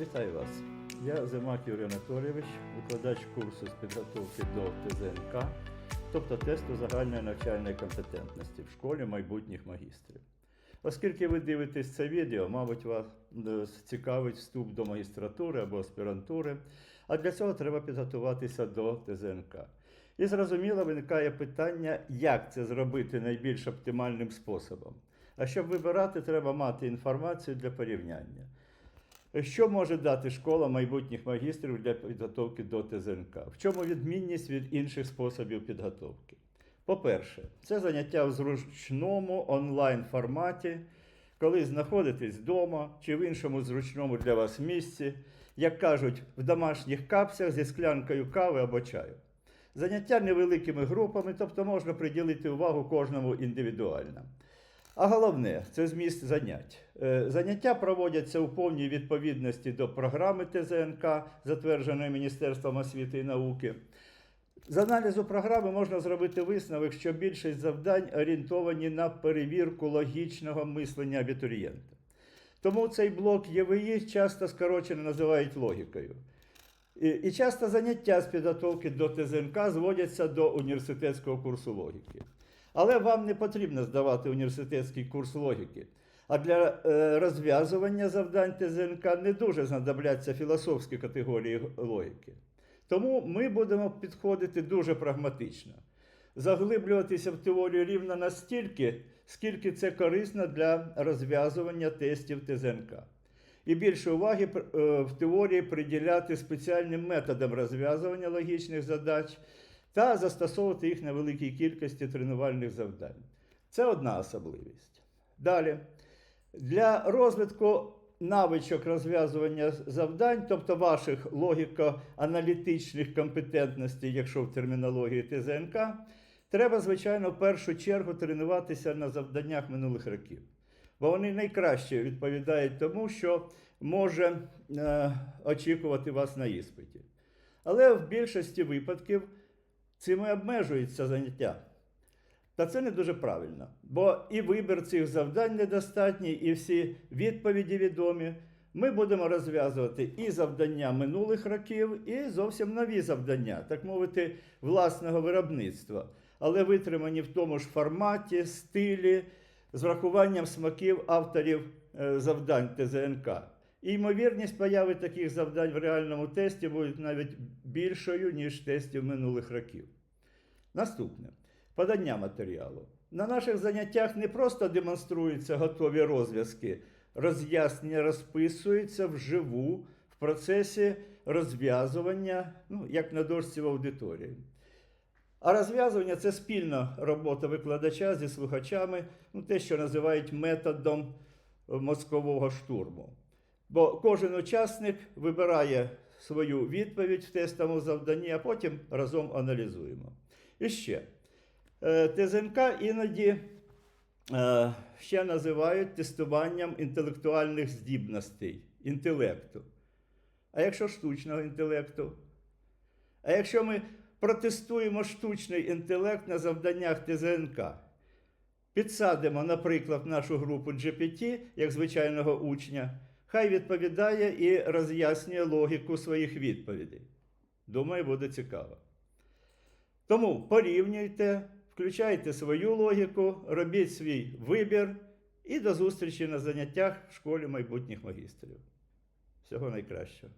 Вітаю вас. Я Зимак Юрій Анатолійович, викладач курсу з підготовки до ТЗНК, тобто тесту загальної навчальної компетентності в школі майбутніх магістрів. Оскільки ви дивитесь це відео, мабуть, вас е, цікавить вступ до магістратури або аспірантури, а для цього треба підготуватися до ТЗНК. І зрозуміло виникає питання, як це зробити найбільш оптимальним способом. А щоб вибирати, треба мати інформацію для порівняння. Що може дати школа майбутніх магістрів для підготовки до ТЗНК? В чому відмінність від інших способів підготовки? По-перше, це заняття в зручному онлайн форматі, коли знаходитесь вдома чи в іншому зручному для вас місці, як кажуть, в домашніх капсях зі склянкою кави або чаю. Заняття невеликими групами, тобто можна приділити увагу кожному індивідуально. А головне це зміст занять. Е, Заняття проводяться у повній відповідності до програми ТЗНК, затвердженої Міністерством освіти і науки. З аналізу програми можна зробити висновок, що більшість завдань орієнтовані на перевірку логічного мислення абітурієнта. Тому цей блок ЄВІ часто скорочено називають логікою. І, і часто заняття з підготовки до ТЗНК зводяться до університетського курсу логіки. Але вам не потрібно здавати університетський курс логіки. А для е, розв'язування завдань ТЗНК не дуже знадобляться філософські категорії логіки. Тому ми будемо підходити дуже прагматично, заглиблюватися в теорію рівно настільки, скільки це корисно для розв'язування тестів ТЗНК. І більше уваги е, в теорії приділяти спеціальним методам розв'язування логічних задач та застосовувати їх на великій кількості тренувальних завдань. Це одна особливість. Далі, для розвитку навичок розв'язування завдань, тобто ваших логіко-аналітичних компетентностей, якщо в термінології ТЗНК, треба, звичайно, в першу чергу тренуватися на завданнях минулих років. Бо вони найкраще відповідають тому, що може е, очікувати вас на іспиті. Але в більшості випадків цим і обмежується заняття. Та це не дуже правильно, бо і вибір цих завдань недостатній, і всі відповіді відомі. Ми будемо розв'язувати і завдання минулих років, і зовсім нові завдання, так мовити, власного виробництва, але витримані в тому ж форматі, стилі, з врахуванням смаків авторів е, завдань ТЗНК. І ймовірність появи таких завдань в реальному тесті буде навіть більшою, ніж тестів минулих років. Наступне подання матеріалу. На наших заняттях не просто демонструються готові розв'язки, роз'яснення розписуються вживу в процесі розв'язування, ну, як на дошці в аудиторії. А розв'язування це спільна робота викладача зі слухачами, ну, те, що називають методом мозкового штурму. Бо кожен учасник вибирає свою відповідь в тестовому завданні, а потім разом аналізуємо. І ще. Е, ТЗНК іноді е, ще називають тестуванням інтелектуальних здібностей, інтелекту. А якщо штучного інтелекту? А якщо ми протестуємо штучний інтелект на завданнях ТЗНК, підсадимо, наприклад, нашу групу GPT як звичайного учня, хай відповідає і роз'яснює логіку своїх відповідей. Думаю, буде цікаво. Тому порівнюйте, включайте свою логіку, робіть свій вибір і до зустрічі на заняттях в школі майбутніх магістрів. Всього найкращого.